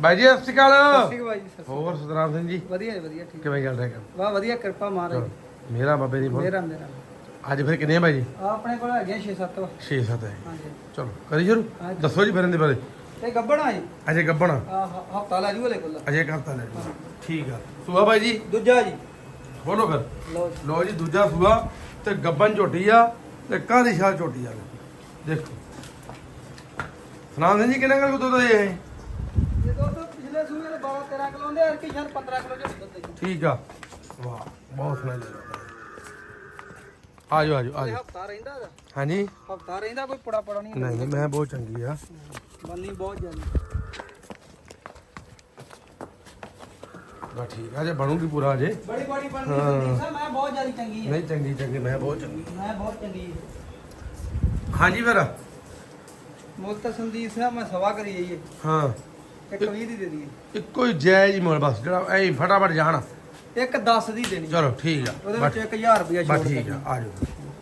ਬਾਈ ਜੀ ਸਤਿ ਸ਼੍ਰੀ ਅਕਾਲ। ਠੀਕ ਬਾਈ ਜੀ ਸ਼੍ਰੀ ਹੋਰ ਸਤਨਾਮ ਸਿੰਘ ਜੀ। ਵਧੀਆ ਜੀ ਵਧੀਆ ਠੀਕ। ਕਿਵੇਂ ਚੱਲ ਰਿਹਾ ਕੰਮ? ਵਾਹ ਵਧੀਆ ਕਿਰਪਾ ਮਹਾਰਾਜ ਦੀ। ਮੇਰਾ ਬਾਬੇ ਦੀ ਬਹੁਤ। ਮੇਰਾ ਮੇਰਾ। ਅੱਜ ਫਿਰ ਕਿੰਨੇ ਆ ਬਾਈ ਜੀ? ਆ ਆਪਣੇ ਕੋਲ ਹੈਗੇ 6-7 6 7 ਹੈ। ਹਾਂਜੀ। ਚਲੋ ਕਰੀ ਸ਼ੁਰੂ? ਹਾਂਜੀ। ਦੱਸੋ ਜੀ ਫਿਰ ਇਹਦੇ ਬਾਰੇ। ਤੇ ਗੱਬਣਾ ਜੀ। ਅਜੇ ਗੱਬਣ। ਆ ਹਫਤਾ ਲੈ ਜੂ ਹਲੇ ਕੋਲ ਅਜੇ ਕਰਤਾ ਲੈ ਜੀ। ਠੀਕ ਆ। ਸੁਆ ਬਾਈ ਜੀ? ਦੂਜਾ ਜੀ। ਬੋਲੋ ਫਿਰ। ਲਓ ਜੀ। ਲੋ ਜੀ ਦੂਜਾ ਸੂਆ ਤੇ ਗੱਬਨ ਝੋਟੀ ਆ ਤੇ ਕਾਹਦੀ ਸ਼ਾਹ ਝੋਟੀ ਆ। ਦੇਖੋ। ਸਨਾਮ ਸਿੰਘ ਜੀ ਕਿੰਨਾ ਕਰ ਦੁੱਧ ਇਹ? ਇਹ ਦੋਸਤੋ ਪਿਛਲੇ ਸੂਏ ਦੇ 12 13 ਕਿਲੋ ਦੇ ਅਰਕੀ ਸ਼ਾਨ 15 ਕਿਲੋ ਝੋਟੀ ਦੁੱਧ ਦੇ ਠੀਕ ਆ। ਵਾਹ ਬਹੁਤ ਸੋਹਣਾ ਜੀ। ਆਜੋ ਆਜੋ ਆਜੋ। ਹਫਤਾ ਰਹਿੰਦਾ ਦਾ ਹਾਂਜੀ? ਹਫਤਾ ਰਹਿੰਦਾ ਕੋਈ ਪੜਾ ਪੜਾ ਨਹੀਂ ਨਹੀਂ ਮੈਂ ਬਹੁਤ ਚੰਗੀ ਆ। ਬੰਨੀ ਬਹੁਤ ਜ਼ਿਆਦਾ। ਬਸ ਠੀਕ ਆ ਜੇ ਬਣੂਗੀ ਪੂਰਾ ਅਜੇ। ਬੜੀ ਬੜੀ ਹਾਂ। ਸਾਹਿਬ ਮੈਂ ਬਹੁਤ ਜ਼ਿਆਦਾ ਚੰਗੀ ਹੈ ਨਹੀਂ ਚੰਗੀ ਚੰਗੀ ਮੈਂ ਬਹੁਤ ਚੰਗੀ। ਮੈਂ ਬਹੁਤ ਚੰਗੀ ਹਾਂਜੀ ਫਿਰ। ਮੁੱਲ ਤਾਂ ਸੰਦੀਪ ਸਾਹਿਬ ਮੈਂ ਸਵਾ ਕਰੀ ਜਾਈਏ। ਹਾਂ। ਇੱਕ 20 ਦੀ ਦੇ ਦਈਏ ਇੱਕੋ ਹੀ ਜਾਇਜ਼ ਹੀ ਮੁੱਲ ਬਸ ਜਿਹੜਾ ਐ ਫਟਾਫਟ ਜਾਣ। ਇੱਕ 10 ਦੀ ਦੇਣੀ ਚਲੋ ਠੀਕ ਆ ਉਹਦੇ ਬਸ। ਵਿੱਚ 1000 ਰੁਪਇਆ ਛੋੜ ਬਸ ਠੀਕ ਆ। ਆਜੋ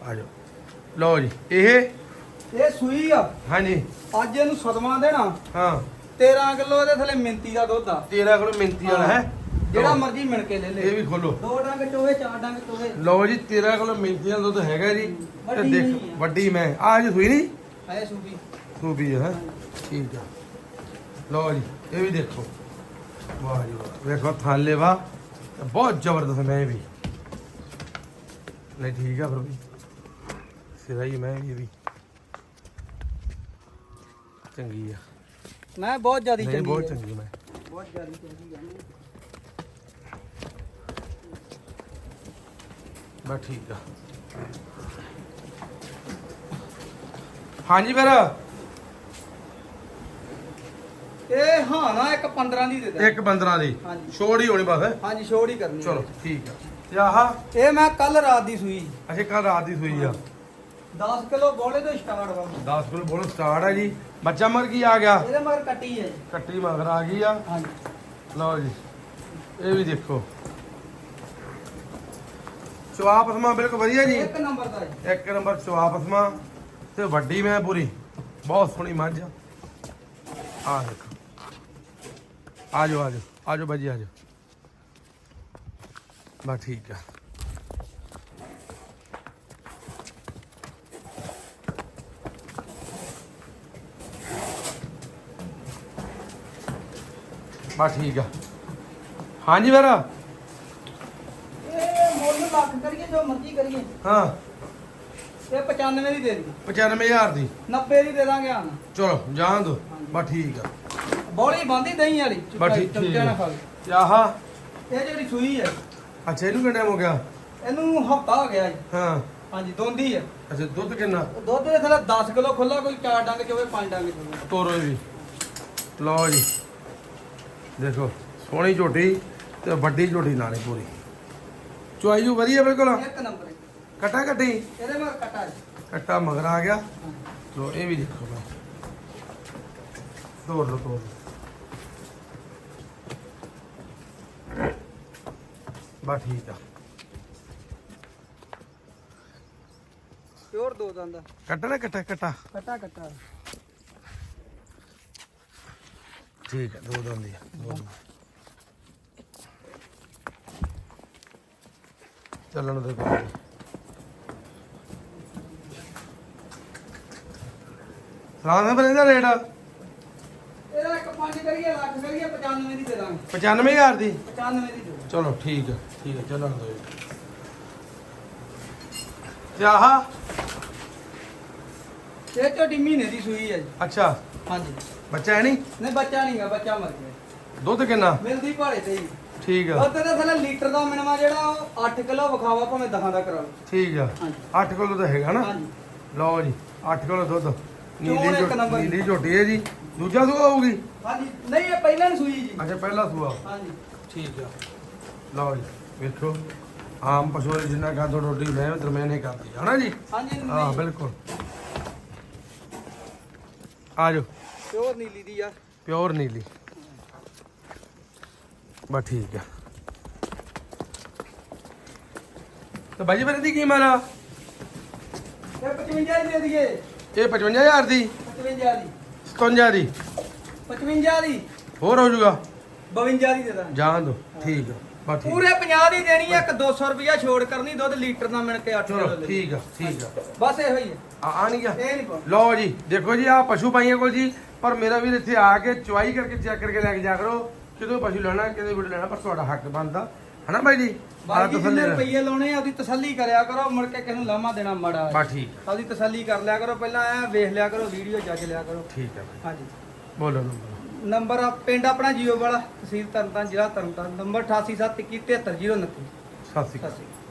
ਆਜੋ ਲਓ ਜੀ ਇਹ? ਇਹ ਸੂਈ ਆ। ਹਾਂਜੀ। ਅੱਜ ਇਹਨੂੰ ਸਦਮਾ ਦੇਣਾ। ਹਾਂ। 13 ਕਿਲੋ ਇਹਦੇ ਥੱਲੇ ਮਿੰਤੀ ਦਾ ਦੁੱਧ ਆ। ਤੇਰਾ ਕੋਲ ਮਿੰਤੀ ਵਾਲਾ ਹੈ। ਜਿਹੜਾ ਮਰਜ਼ੀ ਮਿਣ ਕੇ ਲੈ ਇਹ ਲੈ ਵੀ ਖੋਲੋ। ਦੋ ਡੰਗ ਚੋਵੇ ਚਾਰ ਡੰਗ ਚੋਵੇ। ਲਓ ਜੀ ਤੇਰਾ ਕੋਲ ਮਿੰਤੀ ਦਾ ਦੁੱਧ ਹੈਗਾ ਜੀ। ਤੇ ਵੱਡੀ ਦੇਖ ਆ। ਵੱਡੀ ਮੈਂ। ਆ ਜੀ ਸੂਈ ਨਹੀਂ? ਐ ਸੂਬੀ ਸੂਬੀ ਹੈ। ਠੀਕ ਆ। ਲਓ ਜੀ ਇਹ ਵੀ ਦੇਖੋ। ਵਾਹ ਜੀ ਵਾਹ। ਵੇਖੋ ਥਾਲੇ ਵਾ ਤੇ ਬਹੁਤ ਜ਼ਬਰਦਸਤ ਮੈਂ ਵੀ। ਨਹੀਂ ਠੀਕ ਆ ਫਿਰ ਵੀ। ਸਿਰਾ ਹੀ ਮੈਂ ਵੀ ਇਹ ਵੀ। ਚੰਗੀ ਆ। ਮੈਂ ਬਹੁਤ ਜ਼ਿਆਦੀ ਨਹੀਂ ਚੰਗੀ ਬਹੁਤ। ਚੰਗੀ ਮੈਂ। ਬਹੁਤ ਜ਼ਿਆਦੀ ਚੰਗੀ ਆ। ਬਸ ਠੀਕ ਆ। ਹਾਂਜੀ ਫਿਰ। ਇਹ ਹਾਂ ਨਾ ਇੱਕ 15 ਦੀ ਦੇ ਦੇ। ਇੱਕ 15 ਦੀ। ਹਾਂਜੀ। ਛੋੜ ਹੀ ਹੋਣੀ ਬਸ। ਹਾਂਜੀ ਛੋੜ ਹੀ ਕਰਨੀ ਆ। ਚਲੋ ਠੀਕ ਆ। ਤੇ ਆਹ ਇਹ ਮੈਂ ਕੱਲ ਰਾਤ ਦੀ ਸੂਈ ਅਸੀਂ ਕੱਲ ਰਾਤ ਦੀ ਸੂਈ ਆ। 10 ਕਿਲੋ ਬੋਲੇ ਤੋਂ ਸਟਾਰਟ ਵਾ। 10 ਕਿਲੋ ਬੋਲ ਸਟਾਰਟ ਹੈ ਜੀ। ਬੱਚਾ ਮਰ ਕੀ ਆ ਗਿਆ? ਇਹਦੇ ਮਗਰ ਕੱਟੀ ਹੈ ਜੀ। ਕੱਟੀ ਮਗਰ ਆ ਗਈ ਆ। ਹਾਂਜੀ। ਲਓ ਜੀ ਇਹ ਵੀ ਦੇਖੋ। ਸਮਾ ਬਿਲਕੁਲ ਵਧੀਆ ਜੀ। ਇੱਕ ਨੰਬਰ ਦਾ ਜੀ। ਇੱਕ ਨੰਬਰ ਸਮਾ ਤੇ ਵੱਡੀ ਮੈਂ ਪੂਰੀ। ਬਹੁਤ ਸੋਹਣੀ ਮੱਝ ਆ। ਆ ਦੇਖੋ ਆਜੋ ਆਜੋ ਆਜੋ ਬਾਜੀ ਆਜੋ। ਬਸ ਠੀਕ ਆ। ਬਸ ਠੀਕ ਆ। ਹਾਂਜੀ ਵੀਰ ਇਹ ਮੁੱਲ ਲੱਖ ਕਰੀਏ ਜੋ ਮਰਜ਼ੀ ਕਰੀਏ। ਹਾਂ। ਇਹ 95 ਦੀ ਦੇ ਦੀ 95000 ਦੀ। 90 ਦੀ ਦੇ ਦਾਂਗੇ ਹਾਂ ਚਲੋ ਜਾਣ ਦੋ। ਬਸ ਠੀਕ ਆ। ਬੋਲੀ ਬੰਦੀ ਦਹੀਂ ਵਾਲੀ ਬਸ ਠੀਕ ਠੀਕ ਚਮਚਾ ਨਾ ਆ। ਖਾ ਲਓ। ਤੇ ਆਹਾ ਇਹ ਜਿਹੜੀ ਸੂਈ ਹੈ ਅੱਛਾ ਇਹਨੂੰ ਕਿੰਨਾ ਹੋ ਗਿਆ? ਇਹਨੂੰ ਹਫਤਾ ਹੋ ਗਿਆ ਜੀ। ਹਾਂ। ਹਾਂਜੀ ਦੋਂਦੀ ਹੈ ਅੱਛਾ ਦੁੱਧ ਕਿੰਨਾ? ਦੁੱਧ ਦੇ ਥੱਲੇ 10 ਕਿਲੋ ਖੁੱਲਾ ਕੋਈ 4 ਡੰਗ ਚੋਵੇ 5 ਡੰਗ ਚੋਵੇ ਤੋਰੋ ਇਹ ਵੀ। ਲਓ ਜੀ। ਦੇਖੋ ਸੋਹਣੀ ਝੋਟੀ ਤੇ ਵੱਡੀ ਝੋਟੀ ਨਾਲੇ ਪੂਰੀ। ਚੁਆਈ ਜੂ ਵਧੀਆ ਬਿਲਕੁਲ? ਇੱਕ ਨੰਬਰ ਹੈ। ਕਟਾ ਕੱਟੀ? ਇਹਦੇ ਮਗਰ ਕਟਾ ਜੀ। ਕੱਟਾ ਮਗਰ ਆ ਗਿਆ। ਹਾਂ। ਲੋ ਇਹ ਵੀ ਦੇਖੋ ਮੈਂ ਤੋੜ ਲੋ ਤੋੜ ਲਓ। ਬਸ ਠੀਕ ਆ। ਪਿਓਰ ਦੋ ਦੰਦ। ਦਾ ਕੱਟਾ ਨਾ ਕੱਟਾ। ਕੱਟਾ ਕਟਾ। ਠੀਕ ਹੈ ਦੋ ਦੰਦ ਦੀ ਆ, ਦੋ ਦੰਦ। ਚੱਲਣ ਦੇ ਕੋਈ ਨੀ। ਸਲਾਮ ਹੈ ਪਰ ਇਹਦਾ ਰੇਟ। ਇਹਦਾ ਇੱਕ ਪੰਜ ਕਰੀਏ ਲੱਖ ਕਰੀਏ 95 ਦੀ ਦੇ ਦਾਂਗੇ। 95000 ਦੀ। 95 ਦੀ ਦੇ ਚਲੋ ਠੀਕ ਹੈ ਠੀਕ ਹੈ ਚੱਲਣ ਦੋ ਤੇ ਆਹ? ਇਹ ਮਹੀਨੇ ਦੀ ਸੂਈ ਹੈ ਜੀ। ਅੱਛਾ। ਹਾਂਜੀ। ਬੱਚਾ ਹੈ ਨਹੀਂ ਨਹੀਂ ਬੱਚਾ ਨਹੀਂਗਾ ਬੱਚਾ ਮਰ ਗਿਆ। ਦੁੱਧ ਕਿੰਨਾ? ਮਿਲਦੀ ਭਾੜੇ ਤੇ ਠੀਕ ਆ। ਦੁੱਧ ਦੇ ਥੱਲੇ ਲੀਟਰ ਦਾ ਮਿਨਵਾ ਜਿਹੜਾ ਉਹ 8 ਕਿਲੋ ਵਿਖਾਵਾ ਭਾਵੇਂ 10 ਦਾ ਕਰਾ ਲਓ। ਠੀਕ ਆ। ਹਾਂਜੀ। 8 ਕਿਲੋ ਤਾਂ ਹੈਗਾ ਨਾ? ਹਾਂਜੀ। ਲਓ ਜੀ 8 ਕਿਲੋ ਦੁੱਧ। ਨੀਲੀ ਇੱਕ ਝੋ- ਨੰਬਰ। ਨੀਲੀ ਝੋਟੀ ਹੈ ਜੀ। ਦੂਜਾ ਸੂਆ ਹੋਊਗੀ? ਹਾਂਜੀ। ਨਹੀਂ ਇਹ ਪਹਿਲਾਂ ਹੀ ਸੂਈ ਜੀ। ਅੱਛਾ ਪਹਿਲਾ ਸੂਆ। ਹਾਂਜੀ। ਠੀਕ ਆ। ਲਓ ਜੀ ਵੇਖੋ ਆਮ ਪਸ਼ੂ ਵਾਲੀ ਜਿੰਨਾ ਕਾ ਦੋ ਰੋਟੀ ਮੈਂ ਦਰਮਿਆਨੇ ਕਰਦੀ ਹਨਾ ਜੀ? ਹਾਂਜੀ ਹਾਂ ਬਿਲਕੁਲ। ਆ ਜਾਓ। ਪਿਓਰ ਨੀਲੀ ਦੀ ਆ। ਪਿਓਰ ਨੀਲੀ। ਬਸ ਠੀਕ ਆ। ਤਾਂ ਬਾਜੀ ਫਿਰ ਇਹਦੀ ਕੀ ਮਾਰਾ ਇਹ 55 ਦੀ ਦੇ ਦਈਏ। ਇਹ 55000 ਦੀ? 55 ਦੀ। 57 ਦੀ। 55 ਦੀ। ਹੋਰ ਹੋ ਜਾਊਗਾ 52 ਦੀ ਦੇ ਦਾਂਗੇ। ਜਾਣ ਦੋ ਠੀਕ ਆ। ਬਸ ਠੀਕ। ਪੂਰੇ 50 ਦੀ ਦੇਣੀ ਆ, ਇੱਕ 200 ਰੁਪਿਆ ਛੋੜ ਕਰਨੀ ਦੁੱਧ ਲੀਟਰ ਦਾ ਮਿਣ ਕੇ 8 ਚਲੋ ਠੀਕ ਆ ਠੀਕ ਆ। ਬਸ ਇਹੋ ਹੀ ਆ। ਆ ਨਹੀਂ ਗਿਆ। ਇਹ ਨਹੀਂ ਪਾਉਣਾ ਲਓ ਜੀ ਦੇਖੋ ਜੀ ਆ ਪਸ਼ੂ ਪਾਈਆਂ ਕੋਲ ਜੀ ਪਰ ਮੇਰਾ ਵੀਰ ਇੱਥੇ ਆ ਕੇ ਚੁਆਈ ਕਰਕੇ ਚੈੱਕ ਕਰਕੇ ਲੈ ਕੇ ਜਾ ਕਰੋ। ਕਿਦੋਂ ਪਸ਼ੂ ਲੈਣਾ ਕਿਦੋਂ ਵੀਡ ਲੈਣਾ ਪਰ ਤੁਹਾਡਾ ਹੱਕ ਬਣਦਾ। ਹਨਾ ਬਾਈ ਜੀ? ਆ ਬਾਕੀ ਤਸੱਲੀ ਜਿੰਨੇ ਨਾਲ। ਰੁਪਈਏ ਲਾਉਣੇ ਆ ਉਹਦੀ ਤਸੱਲੀ ਕਰਿਆ ਕਰੋ ਮੁੜ ਕੇ ਕਿਸੇ ਨੂੰ ਲਾਮਾ ਦੇਣਾ ਮੜਾ ਬਸ ਠੀਕ। ਉਹਦੀ ਤਸੱਲੀ ਕਰ ਲਿਆ ਕਰੋ ਪਹਿਲਾਂ ਐ ਵੇਖ ਲਿਆ ਕਰੋ ਵੀਡੀਓ ਜੱਜ ਲਿਆ ਕਰੋ। ਠੀਕ ਹੈ ਬਾਈ। ਹਾਂਜੀ। ਬੋਲੋ ਨੰਬਰ ਨੰਬਰ ਪਿੰਡ ਆਪਣਾ ਜੀਓ ਵਾਲਾ ਤਹਿਸੀਲ ਤਰਨਤਾਰਨ ਜ਼ਿਲ੍ਹਾ ਤਰਨਤਾਰਨ ਨੰਬਰ 8871233029 ਸਤਿ ਸ਼੍ਰੀ ਅਕਾਲ। ਸਤਿ ਸ਼੍ਰੀ ਅਕਾਲ।